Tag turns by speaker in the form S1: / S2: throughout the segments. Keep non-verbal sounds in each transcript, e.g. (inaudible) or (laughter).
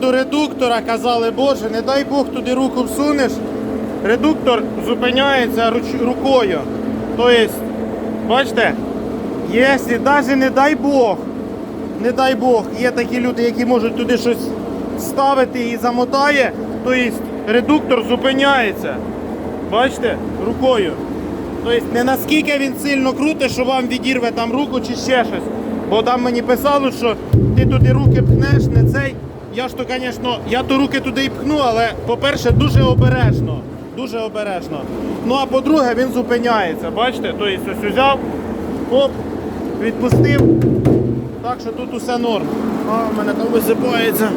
S1: поводу редуктора казали, боже, не дай Бог туди руку всунеш. Редуктор зупиняється руч- рукою. Тобто, бачите, якщо навіть не дай Бог, не дай Бог, є такі люди, які можуть туди щось ставити і замотає, тобто редуктор зупиняється. Бачите, рукою. Тобто не наскільки він сильно крутить, що вам відірве там руку чи ще щось. Бо там мені писали, що ти туди руки пхнеш, не цей. Я ж то, звісно, я то руки туди і пхну, але, по-перше, дуже обережно. Дуже обережно. Ну а по-друге, він зупиняється. Бачите? Тобто ось взяв, оп, відпустив. Так що тут усе норм. А, в мене там висипається.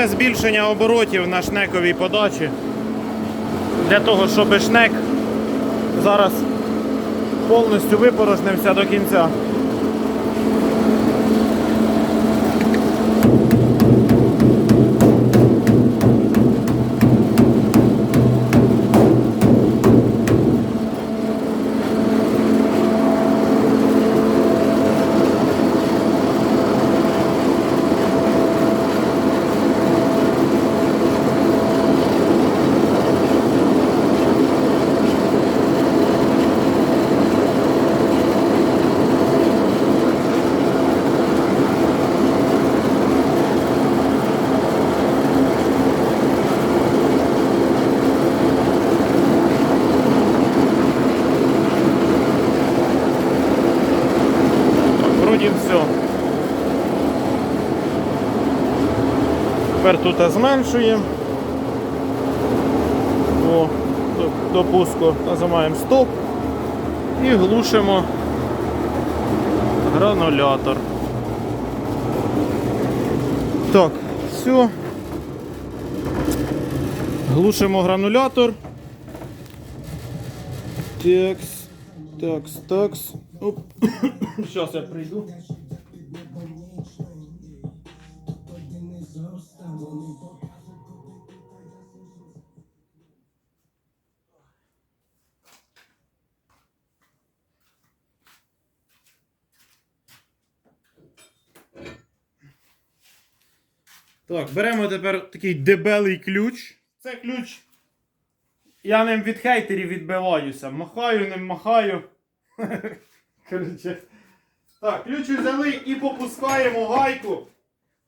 S1: Це збільшення оборотів на шнековій подачі. Для того, щоб шнек зараз повністю випорожнився до кінця. Так, вроді все. Тепер тут зменшуємо. О, до, до нажимаємо стоп і глушимо гранулятор. Так, все. Глушимо гранулятор. Такс, такс, такс. Оп. (coughs) Сейчас я прийду. Так, беремо тепер такий дебелий ключ. Це ключ. Я ним від хейтерів відбиваюся. Махаю, ним махаю. (laughs) Коротше. Так, ключ взяли і попускаємо гайку.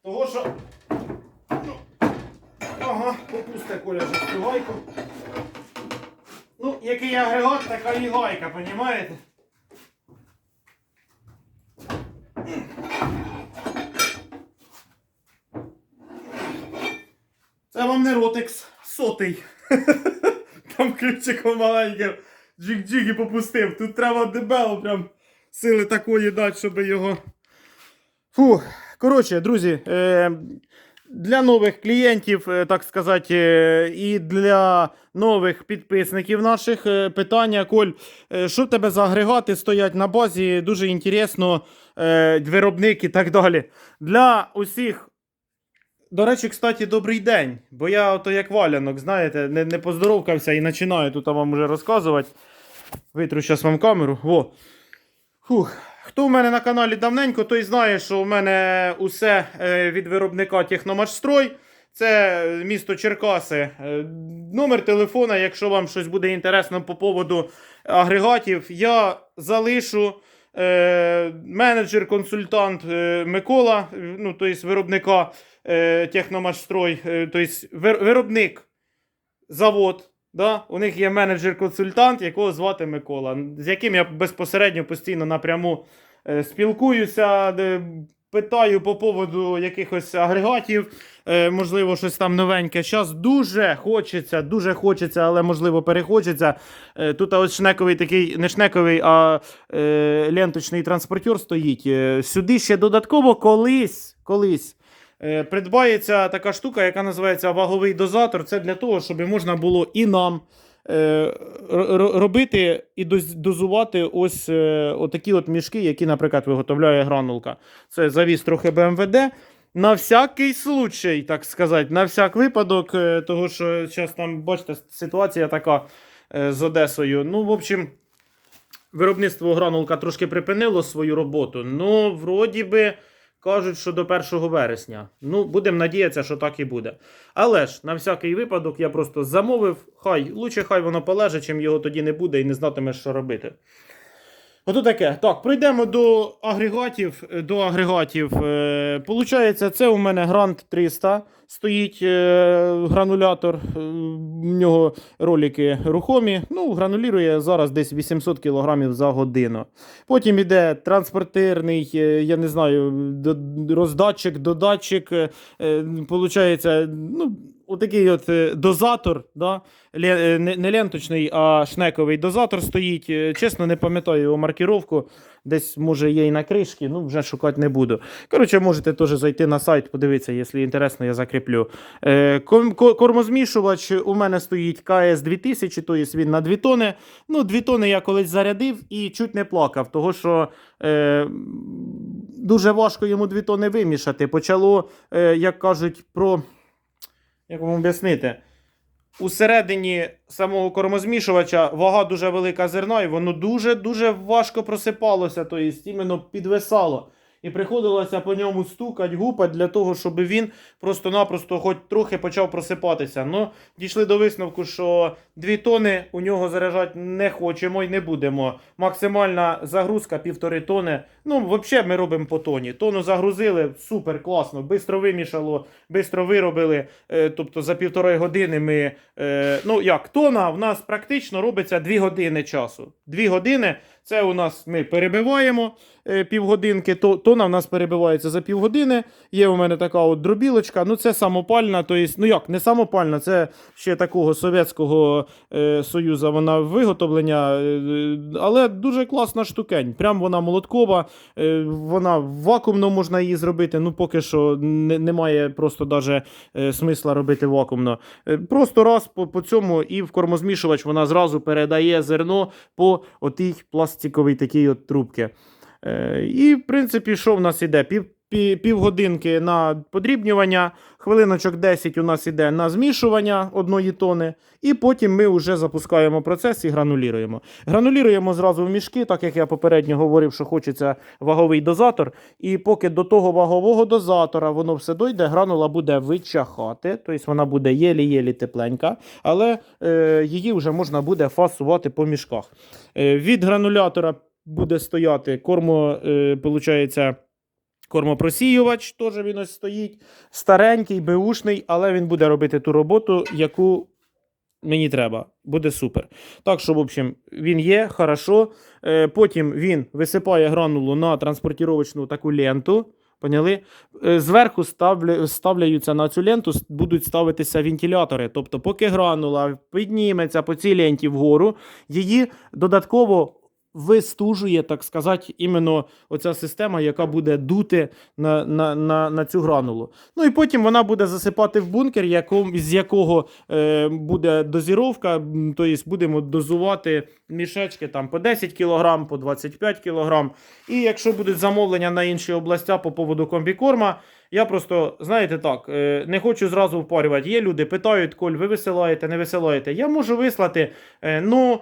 S1: Того що. Попусте Коля вже цю гайку. Ну, який агрегат, така і гайка, понімаєте? Це вам не ротекс сотий. (laughs) Там ключиком маленьким джик-джик і попустив. Тут треба дебело прям сили такої дати, щоб його. Фу. Коротше, друзі, е, для нових клієнтів, е, так сказати, е, і для нових підписників наших е, питання, Коль, що в тебе за агрегати стоять на базі? Дуже інтересно, виробник і так далі. Для усіх до речі, кстати, добрий день. Бо я ото як валянок, знаєте, не, не поздоровкався і починаю тут вам уже розказувати. Витру зараз вам камеру. Во. Фух. Хто в мене на каналі давненько, той знає, що у мене усе е, від виробника Техномашстрой. Це місто Черкаси. Е, Номер телефона, якщо вам щось буде інтересно по поводу агрегатів, я залишу е, менеджер, консультант е, Микола, е, ну, тобто виробника е, Техномашстрой, е, тобто виробник, завод. Да? У них є менеджер-консультант, якого звати Микола, з яким я безпосередньо постійно напряму е, спілкуюся, де питаю по поводу якихось агрегатів, е, можливо, щось там новеньке. Зараз дуже хочеться, дуже хочеться, але можливо перехочеться. Е, Тут ось шнековий такий, не шнековий, а е, ленточний транспортер стоїть. Е, Сюди ще додатково колись, колись. Е, Придбається така штука, яка називається ваговий дозатор. Це для того, щоб можна було і нам е, робити і дозувати ось е, отакі от мішки, які, наприклад, виготовляє гранулка. Це завіз трохи БМВД. На всякий случай, так сказати, на всяк випадок, того що зараз там, бачите, ситуація така з Одесою. Ну, в общем, виробництво гранулка трошки припинило свою роботу. Ну, вроді би, кажуть, що до 1 вересня. Ну, будемо надіятися, що так і буде. Але ж, на всякий випадок, я просто замовив, хай, лучше хай воно полеже, чим його тоді не буде і не знатиме, що робити. Ото таке. Так, пройдемо до агрегатів. Е, До агрегатів. Е, Получається, це у мене Грант 300. Стоїть е, гранулятор. В нього ролики рухомі. Ну, гранулірує зараз десь 800 кг за годину. Потім іде транспортерний, е, я не знаю, роздатчик, додатчик. Получається, ну, отакий от е, дозатор. Да? Ле- е, не, не ленточний, а шнековий дозатор стоїть. Е, Чесно, не пам'ятаю його маркіровку. Десь, може, є і на кришці, ну вже шукати не буду. Коротше, можете теж зайти на сайт, подивитися, якщо інтересно, я закріплю. Е, кормозмішувач у мене стоїть КС 2000, тобто він на 2 тони. Ну, 2 тони я колись зарядив і чуть не плакав, того що е, дуже важко йому 2 тони вимішати. Почало, як кажуть, про. Як вам об'яснити? Усередині самого кормозмішувача вага дуже велика зерна, і воно дуже-дуже важко просипалося, тобто іменно підвисало. І приходилося по ньому стукати, гупати для того, щоб він просто-напросто хоч трохи почав просипатися. Ну, дійшли до висновку, що 2 тони у нього заряджати не хочемо і не будемо. Максимальна загрузка півтори тони. Ну, взагалі ми робимо по тоні. Тону загрузили, супер, класно, швидко вимішало, швидко виробили. Е, тобто за півтори години ми. Е, ну як, тона в нас практично робиться 2 години часу. 2 години це у нас ми перебиваємо е, півгодинки, то, тона в нас перебивається за півгодини. Є у мене така от дробілочка. Ну, це самопальна, то есть, ну як, не самопальна, це ще такого Совєтського е, Союзу вона виготовлення, але дуже класна штукень. Прям вона молоткова, вона вакуумно можна її зробити. Ну, поки що не, немає просто даже е, смисла робити вакуумно. Е, Просто раз по, по цьому і в кормозмішувач вона зразу передає зерно по отій пластиковій такій от трубці. Е, І, в принципі, що в нас іде? Півгодинки на подрібнювання, хвилиночок 10 у нас іде на змішування одної тони, і потім ми вже запускаємо процес і грануліруємо. Грануліруємо зразу в мішки, так як я попередньо говорив, що хочеться ваговий дозатор. І поки до того вагового дозатора воно все дойде, гранула буде вичахати, тобто вона буде єлі-єлі тепленька, але е, її вже можна буде фасувати по мішках. Е, від гранулятора буде стояти кормо, е, получається, кормопросіювач, теж він ось стоїть. Старенький, беушний, але він буде робити ту роботу, яку мені треба. Буде супер. Так що, в общем, він є, хорошо. Е, потім він висипає гранулу на транспортіровочну таку ленту. Поняли? Е, Зверху ставлю, ставляються на цю ленту, будуть ставитися вентилятори. Тобто, поки гранула підніметься по цій ленті вгору, її додатково вистужує, так сказати, іменно оця система, яка буде дути на, на, на, на цю гранулу. Ну і потім вона буде засипати в бункер, яком, з якого е, буде дозіровка, тобто будемо дозувати мішечки там по 10 кг, по 25 кг. І якщо будуть замовлення на інші областя по поводу комбікорма, я просто, знаєте так, е, не хочу зразу впарювати. Є люди, питають, Коль, ви висилаєте, не висилаєте. Я можу вислати, е, ну.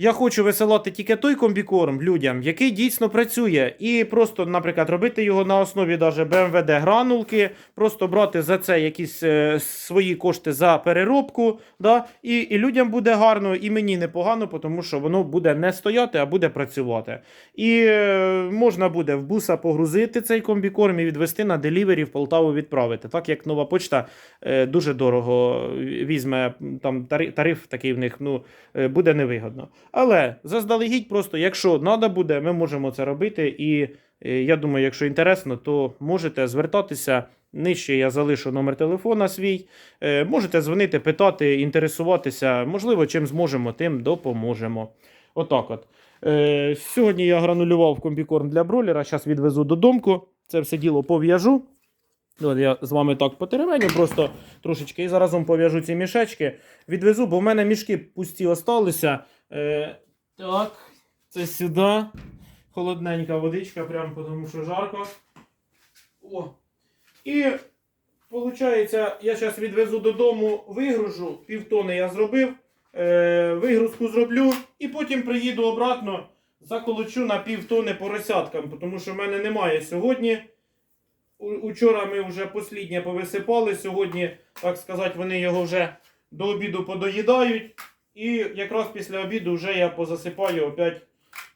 S1: Я хочу висилати тільки той комбікорм людям, який дійсно працює. І просто, наприклад, робити його на основі даже БМВД гранулки, просто брати за це якісь е, свої кошти за переробку. Да? І, і людям буде гарно, і мені непогано, тому що воно буде не стояти, а буде працювати. І е, можна буде в буса погрузити цей комбікорм і відвести на делівері в Полтаву відправити. Так як нова почта е, дуже дорого візьме там тариф, тариф такий в них, ну е, буде невигодно. Але заздалегідь, просто якщо треба буде, ми можемо це робити. І е, я думаю, якщо інтересно, то можете звертатися. Нижче я залишу номер телефона свій. Е, можете дзвонити, питати, інтересуватися. Можливо, чим зможемо, тим допоможемо. Отак от. Е, сьогодні я гранулював комбікорм для бролера. Зараз відвезу додому. Це все діло пов'яжу. Я з вами так потеревеню, просто трошечки і заразом пов'яжу ці мішечки. Відвезу, бо в мене мішки пусті осталися. Е, так, це сюди. Холодненька водичка, прям тому що жарко. О. І виходить, я зараз відвезу додому, вигружу, півтони я зробив. Е, вигрузку зроблю і потім приїду обратно, заколочу на півтони поросяткам, тому що в мене немає сьогодні. Учора ми вже посліднє повисипали. Сьогодні, так сказати, вони його вже до обіду подоїдають. І якраз після обіду вже я позасипаю, опять,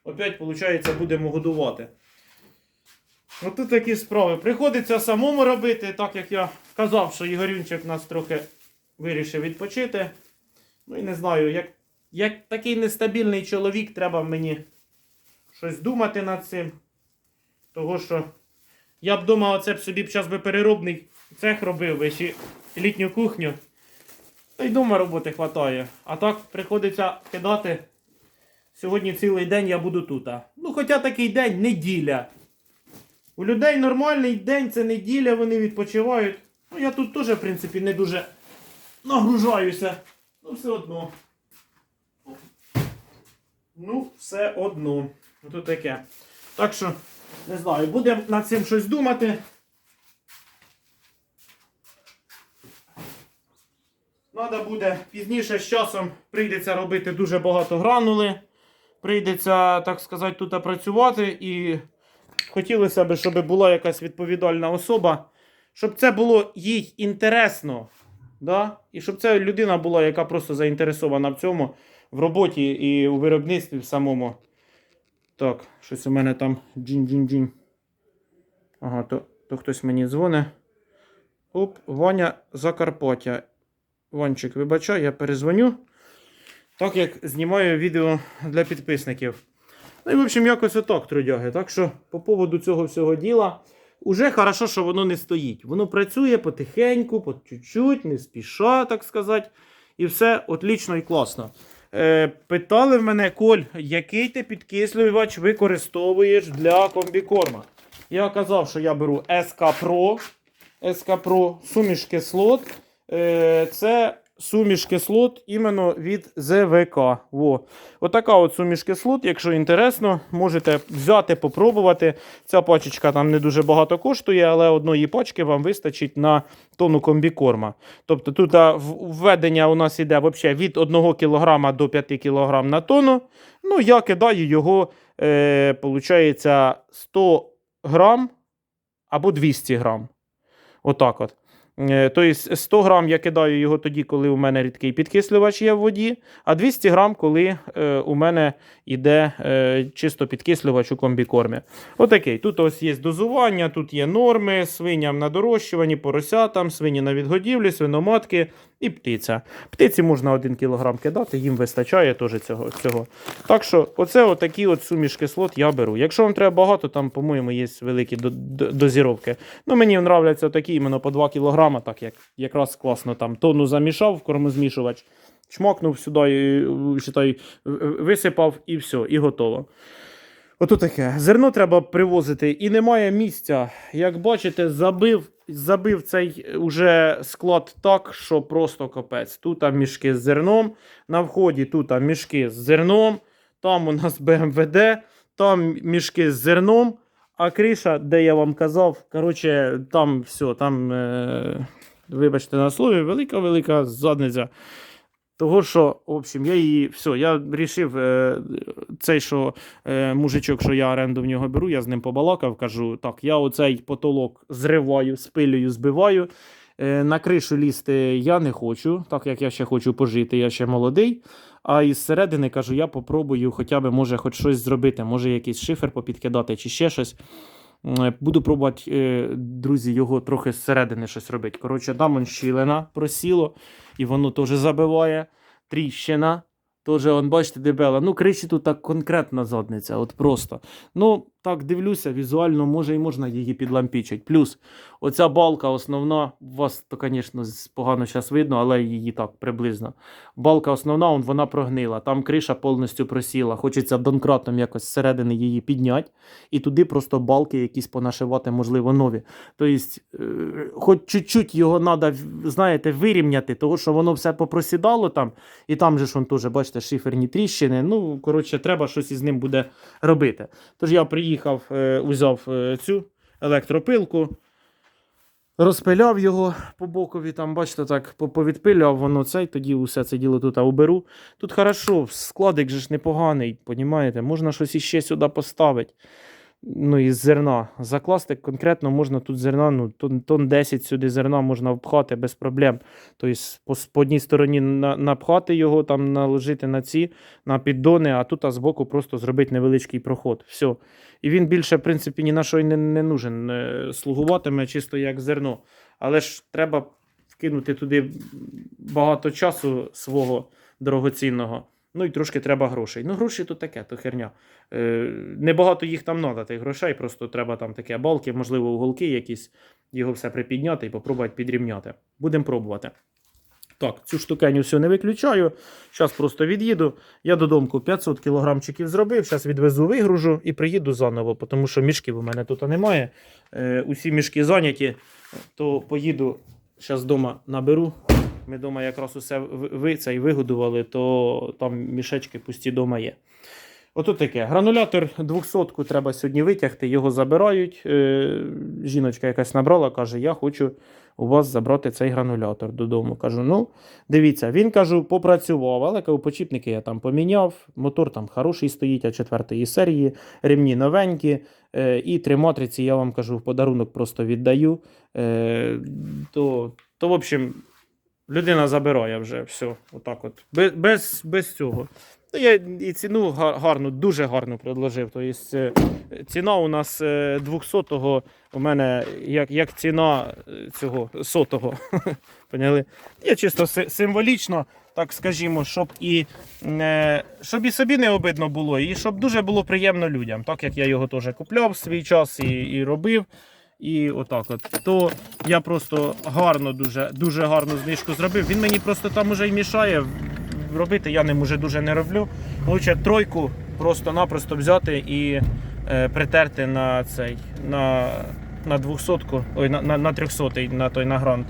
S1: опять виходить, будемо годувати. Ото такі справи. Приходиться самому робити, так як я казав, що Ігорюнчик нас трохи вирішив відпочити. Ну і не знаю, як, як такий нестабільний чоловік, треба мені щось думати над цим. Того що я б думав, оце б собі б зараз би переробний цех робив би чи літню кухню. Та й дома роботи хватає. А так приходиться кидати. Сьогодні цілий день я буду тут. Ну, хоча такий день неділя. У людей нормальний день це неділя, вони відпочивають. Ну, я тут теж, в принципі, не дуже нагружаюся. Ну, все одно. Ну, все одно. Ото таке. Так що, не знаю, будемо над цим щось думати. Надо буде пізніше з часом прийдеться робити дуже багато гранули. Прийдеться, так сказати, тут працювати. І хотілося б, щоб була якась відповідальна особа, щоб це було їй інтересно. Да? І щоб це людина була, яка просто заінтересована в цьому, в роботі і у виробництві в самому. Так, щось у мене там джінь-джінь-джінь. Ага, то, то хтось мені дзвонить. Оп, Ваня Закарпаття. Ванчик, вибачай, я перезвоню. Так як знімаю відео для підписників. Ну і, в общем, якось отак, трудяги. Так що, по поводу цього всього діла, уже хорошо, що воно не стоїть. Воно працює потихеньку, по чуть-чуть, не спіша, так сказати. І все отлично і класно. Е, питали в мене, Коль, який ти підкислювач використовуєш для комбікорма? Я казав, що я беру SK Pro, SK Pro суміш кислот. Е, це суміш кислот іменно від ЗВК. Во. Отака от суміш кислот, якщо інтересно, можете взяти, попробувати. Ця пачечка там не дуже багато коштує, але одної пачки вам вистачить на тонну комбікорма. Тобто тут введення у нас іде вообще від 1 кг до 5 кг на тонну. Ну, я кидаю його, е, получається, 100 грам або 200 грам. Отак от. Е, Тобто 100 грам я кидаю його тоді, коли у мене рідкий підкислювач є в воді, а 200 грам, коли е, у мене йде е, чисто підкислювач у комбікормі. Отакий. Тут ось є дозування, тут є норми, свиням на дорощуванні, поросятам, свині на відгодівлі, свиноматки і птиця. Птиці можна 1 кг кидати, їм вистачає теж цього. цього. Так що, оце отакі от суміш кислот я беру. Якщо вам треба багато, там, по-моєму, є великі до- до- дозіровки. Ну, мені нравляться такі іменно по 2 кг, так як якраз класно там тонну замішав в кормозмішувач, чмокнув сюди, і, е, в- в- висипав і все, і готово. Ото таке. Зерно треба привозити і немає місця. Як бачите, забив, забив цей уже склад так, що просто капець. Тут там мішки з зерном, на вході тут там мішки з зерном, там у нас (laughs) БМВД, там мішки з зерном, а криша, де я вам казав, коротше, там все, там, е, вибачте на слові, велика-велика задниця.
S2: Того, що, в общем, я її все, я вирішив, е, цей, що е, мужичок, що я оренду в нього беру, я з ним побалакав, кажу, так, я оцей потолок зриваю, спилюю, збиваю. Е, на кришу лізти я не хочу, так як я ще хочу пожити, я ще молодий. А із середини кажу, я попробую хоча б може хоч щось зробити, може якийсь шифер попідкидати чи ще щось. Е, Буду пробувати, е, друзі, його трохи зсередини щось робити. Коротше, там щілина просіло, і воно теж забиває. Тріщина. Теж, он, бачите, дебела. Ну, кричі тут так конкретна задниця, от просто. Ну, так дивлюся, візуально, може і можна її підлампічити. Плюс, оця балка основна, у вас то, звісно, погано зараз видно, але її так приблизно. Балка основна, он, вона прогнила. Там криша повністю просіла. Хочеться донкратом якось зсередини її підняти. І туди просто балки якісь понашивати, можливо, нові. Тобто, е, хоч чуть-чуть його треба, знаєте, вирівняти, того, що воно все попросідало там, і там же ж он теж, бачите, шиферні тріщини. Ну, коротше, треба щось із ним буде робити. Тож я приїхав, е, узяв е, цю електропилку, розпиляв його по бокові, там, бачите, так, повідпиляв воно цей, тоді усе це діло тут уберу. Тут хорошо, складик же ж непоганий, понімаєте? Можна щось іще сюди поставити. Ну, із зерна. Закласти конкретно можна тут зерна, ну, тон, тон 10 сюди зерна можна впхати без проблем. Тобто, по, по одній стороні на, напхати його, там наложити на ці, на піддони, а тут а збоку просто зробити невеличкий проход. Все. І він більше, в принципі, ні на що й не, не нужен. Е, Слугуватиме чисто як зерно. Але ж треба вкинути туди багато часу свого дорогоцінного. Ну і трошки треба грошей. Ну, гроші то таке, то херня. Е, небагато їх там треба, тих грошей, просто треба там таке балки, можливо, уголки якісь, його все припідняти і попробувати підрівняти. Будемо пробувати. Так, цю штукеню все не виключаю. Зараз просто від'їду. Я додому 500 кілограмчиків зробив. Зараз відвезу, вигружу і приїду заново, тому що мішків у мене тут немає. Е, усі мішки зайняті, то поїду зараз вдома наберу. Ми вдома якраз усе ви, це і вигодували, то там мішечки пусті вдома є. Ото таке. Гранулятор 200-ку треба сьогодні витягти, його забирають. Е, жіночка якась набрала, каже: Я хочу у вас забрати цей гранулятор додому. Кажу, ну, дивіться, він кажу, попрацював, але кажу, почіпники я там поміняв. Мотор там хороший стоїть, а четвертої серії, ремні новенькі. Е, і три матриці я вам кажу, в подарунок просто віддаю. Е, то, то, в общем, людина забирає вже все. Отак от. Без, без, без цього. Ну, я і ціну гарну, дуже гарну предложив. Тобто, е, ціна у нас е, 200-го у мене як, як ціна е, цього сотого. (laughs) Поняли? Я чисто символічно, так скажімо, щоб і, е, щоб і собі не обидно було, і щоб дуже було приємно людям. Так як я його теж купляв в свій час і, і робив. І отак от. То я просто гарно, дуже, дуже гарну знижку зробив. Він мені просто там уже й мішає робити, я ним уже дуже не роблю. Лучше тройку просто-напросто взяти і е, притерти на цей, на, на 200 ой, на, на, на 300 на той на грант.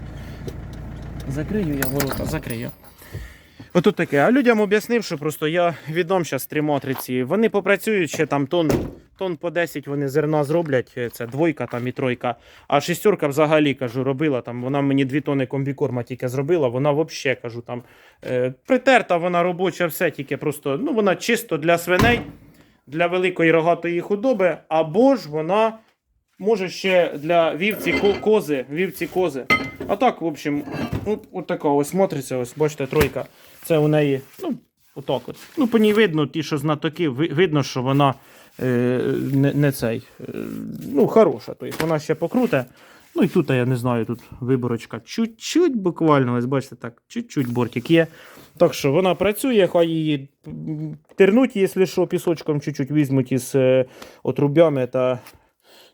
S2: Закрию я ворота, закрию. Отут таке. А людям об'яснив, що просто я віддам зараз три. Вони попрацюють ще там тон, тон по 10 вони зерна зроблять. е, Це двойка там і тройка. А шістерка взагалі кажу, робила там. Вона мені дві тони комбікорма тільки зробила. Вона взагалі кажу там е, притерта, вона робоча, все тільки просто. Ну вона чисто для свиней, для великої рогатої худоби, або ж вона. Може ще для вівці ко- кози, вівці кози. А так, в общем, от, от така ось смотриться, ось бачите, тройка. Це у неї, ну, отак от. Ну, по ній видно, ті, що знатоки, видно, що вона е, не, не цей. Е, ну, хороша. Тобто вона ще покруте. Ну і тут, я не знаю, тут виборочка чуть-чуть буквально, ось бачите, так, чуть-чуть бортик є. Так що вона працює, хай її тернуть, якщо що, пісочком чуть-чуть візьмуть із е, отрубями та.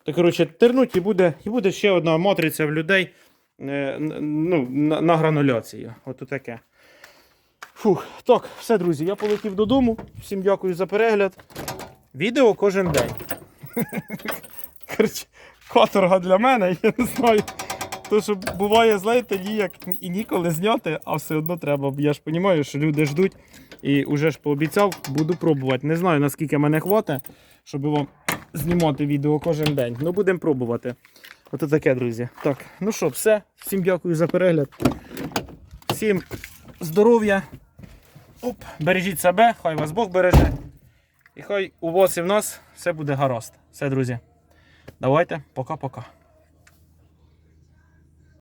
S2: То, коротше, тернуть і буде, і буде ще одна матриця в людей ну, на, грануляцію. От таке. Фух, так, все, друзі, я полетів додому. Всім дякую за перегляд. Відео кожен день. (laughs) Каторга для мене, (laughs) я не знаю. То, що буває, знаєте, ніяк і ніколи зняти, а все одно треба. Я ж розумію, що люди ждуть. І вже ж пообіцяв, буду пробувати. Не знаю, наскільки мене хватить, щоб вам знімати відео кожен день. Ну, будемо пробувати. Ото таке, друзі. Так, ну що, все. Всім дякую за перегляд. Всім здоров'я, Оп, бережіть себе, хай вас Бог береже. І хай у вас і в нас все буде гаразд. Все, друзі. Давайте, пока-пока.